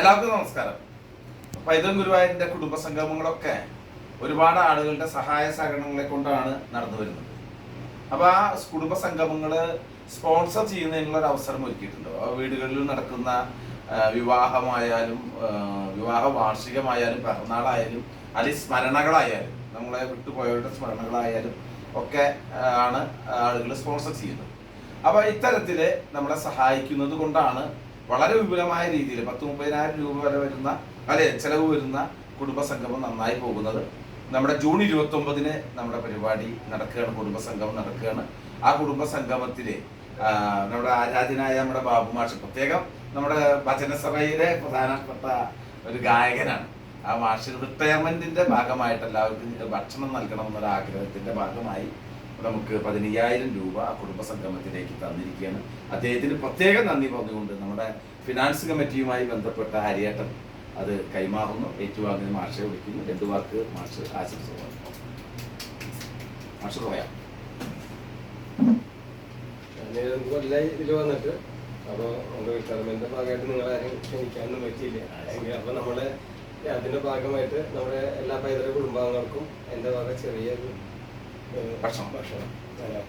എല്ലാവർക്കും നമസ്കാരം. പൈതൃക ഗുരുവായൂരിന്റെ കുടുംബ സംഗമങ്ങളൊക്കെ ഒരുപാട് ആളുകളുടെ സഹായ സഹകരണങ്ങളെ കൊണ്ടാണ് നടന്നു വരുന്നത്. അപ്പൊ ആ കുടുംബ സംഗമങ്ങൾ സ്പോൺസർ ചെയ്യുന്നതിനുള്ള ഒരു അവസരം ഒരുക്കിയിട്ടുണ്ട്. വീടുകളിൽ നടക്കുന്ന വിവാഹമായാലും വിവാഹ വാർഷികമായാലും പിറന്നാളായാലും അല്ലെങ്കിൽ സ്മരണകളായാലും നമ്മളെ വിട്ടുപോയവരുടെ സ്മരണകളായാലും ഒക്കെ ആണ് ആളുകൾ സ്പോൺസർ ചെയ്യുന്നത്. അപ്പൊ ഇത്തരത്തിൽ നമ്മളെ സഹായിക്കുന്നത് കൊണ്ടാണ് വളരെ വിപുലമായ രീതിയിൽ പത്ത് മുപ്പതിനായിരം രൂപ വരെ വരുന്ന അല്ലെ ചെലവ് വരുന്ന കുടുംബസംഗമം നന്നായി പോകുന്നത്. നമ്മുടെ ജൂൺ ഇരുപത്തി ഒമ്പതിന് നമ്മുടെ പരിപാടി നടക്കുകയാണ് കുടുംബസംഗമം നടക്കുകയാണ്. ആ കുടുംബസംഗമത്തിലെ നമ്മുടെ ആരാധനായ നമ്മുടെ ബാബു മാഷ് പ്രത്യേകം നമ്മുടെ ഭജനസഭയിലെ പ്രധാനപ്പെട്ട ഒരു ഗായകനാണ്. ആ മാഷ് റിട്ടയർമെന്റിന്റെ ഭാഗമായിട്ട് എല്ലാവർക്കും ഭക്ഷണം നൽകണം എന്നൊരു ആഗ്രഹത്തിന്റെ ഭാഗമായി നമുക്ക് പതിനയ്യായിരം രൂപ കുടുംബ സംഗമത്തിലേക്ക് തന്നിരിക്കുകയാണ്. അദ്ദേഹത്തിന് പ്രത്യേകം നന്ദി പറഞ്ഞുകൊണ്ട് നമ്മുടെ ഫിനാൻസ് കമ്മിറ്റിയുമായി ബന്ധപ്പെട്ട ഹരിയേട്ടൻ അത് കൈമാറുന്നു. ഏറ്റുവാങ്ങിന് മാഷെ വിളിക്കുന്നു. രണ്ടു വാക്ക് മാഷ് ആശംസ മാഷ് വന്നിട്ട്. അപ്പോൾ നമ്മുടെ റിട്ടയർമെന്റിന്റെ ഭാഗമായിട്ട് നിങ്ങളാരും ക്ഷണിക്കാനൊന്നും പറ്റിയില്ല. അപ്പോൾ നമ്മളെ അതിന്റെ ഭാഗമായിട്ട് നമ്മുടെ എല്ലാ പൈതൃക കുടുംബാംഗങ്ങൾക്കും എന്റെ വക ചെറിയൊരു ഏഹ്, ഭക്ഷണം. ഭക്ഷണം തരാം.